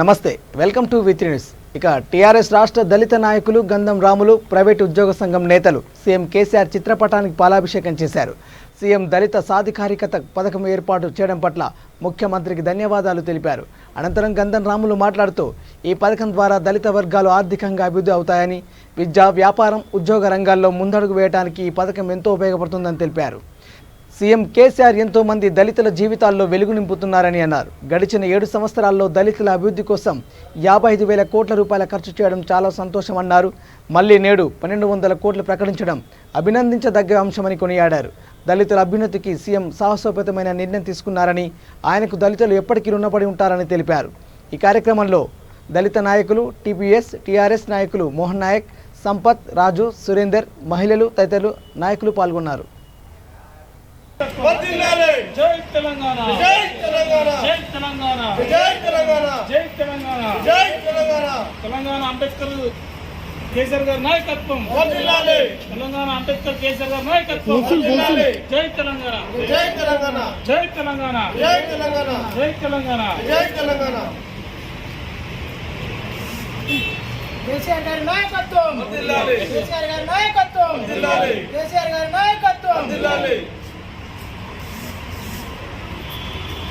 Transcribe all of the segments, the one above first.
Namaste welcome to with news. ఇక TRS రాష్ట్ర దళిత నాయకులు గంధం రాములు ప్రైవేట్ ఉద్యోగ సంఘం నేతలు సీఎం కేసీఆర్ చిత్రపటానికి పాలాభిషేకం చేశారు. సీఎం దళిత సాధికారికత పథకం ఏర్పాటు చేయడం పట్ల ముఖ్యమంత్రికి ధన్యవాదాలు తెలిపారు. అనంతరం గంధం రాములు మాట్లాడుతూ ఈ పథకం ద్వారా దళిత వర్గాలు ఆర్థికంగా అభివృద్ధి అవుతాయని విద్య వ్యాపారం ఉద్యోగ రంగాల్లో ముందడుగు వేయడానికి ఈ పథకం ఎంతో ఉపయోగపడుతుందని తెలిపారు. సీఎం కేసీఆర్ ఎంతో మంది దళితుల జీవితాల్లో వెలుగు నింపుతున్నారని అన్నారు. గడిచిన ఏడు సంవత్సరాల్లో దళితుల అభివృద్ధి కోసం యాభై ఐదు వేల కోట్ల రూపాయల ఖర్చు చేయడం చాలా సంతోషం అన్నారు. మళ్ళీ నేడు పన్నెండు వందల కోట్లు ప్రకటించడం అభినందించదగ్గ అంశమని కొనియాడారు. దళితుల అభ్యున్నతికి సీఎం సాహసోపేతమైన నిర్ణయం తీసుకున్నారని ఆయనకు దళితులు ఎప్పటికీ రుణపడి ఉంటారని తెలిపారు. ఈ కార్యక్రమంలో దళిత నాయకులు టీపీఎస్ టీఆర్ఎస్ నాయకులు మోహన్ నాయక్ సంపత్ రాజు సురేందర్ మహిళలు తదితరులు నాయకులు పాల్గొన్నారు. జై తెలంగాణ జై తెలంగాణ జై తెలంగాణ జై తెలంగాణ జై తెలంగాణ జై తెలంగాణ తెలంగాణ అంబేద్కర్ కేసీఆర్ గారి నాయకత్వం తెలంగాణ అంబేద్కర్ కేసీఆర్ గారి నాయకత్వం జై తెలంగాణ జై తెలంగాణ జై తెలంగాణ జై తెలంగాణ జై తెలంగాణ జై తెలంగాణ కేసీఆర్ గారి నాయకత్వం కేసీఆర్ గారి నాయకత్వం కేసీఆర్ గారి నాయకత్వం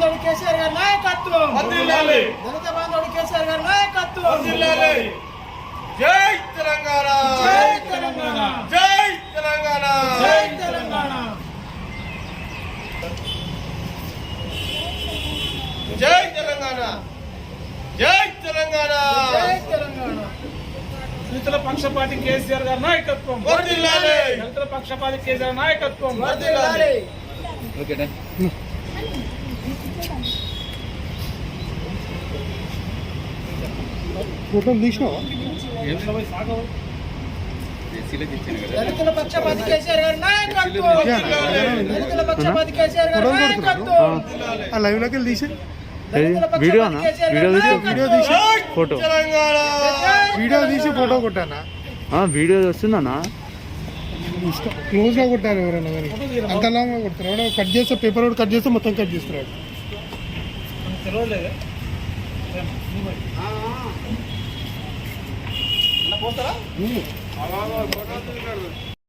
బాంధవుడు కేసీఆర్ గారి నాయకత్వం. దళిత బాంధవుడు కేసీఆర్ గారి నాయకత్వం. జై తెలంగాణ. జై తెలంగాణ. జై తెలంగాణ. జై తెలంగాణ. జై తెలంగాణ. జై తెలంగాణ. జై తెలంగాణ. దళితుల పక్షపాతి కేసీఆర్ గారి నాయకత్వం. దళితుల పక్షపాతి కేసీఆర్ నాయకత్వం. వర్ధిల్లాలి ఫోటోలు తీసినావా దళితుల పక్షపాతి కేసీఆర్ గారి నాయకత్వం. దళితుల పక్షపాతి కేసీఆర్ గారి నాయకత్వం. ఆ లైవ్లోకి తీసి. వీడియో తీసి? జై ఫోటో. వీడియో తీసి ఫోటో కొట్టానా? ఆ, వీడియో వస్తుందన్నా? ఇష్టం క్లోజ్గా కొట్టారు ఎవరైనా కానీ అంత లాంగ్ కొడతారు ఎవడో కట్ చేస్తే పేపర్ ఒకటి కట్ చేస్తే మొత్తం కట్ తెలియలేదు పోతారా.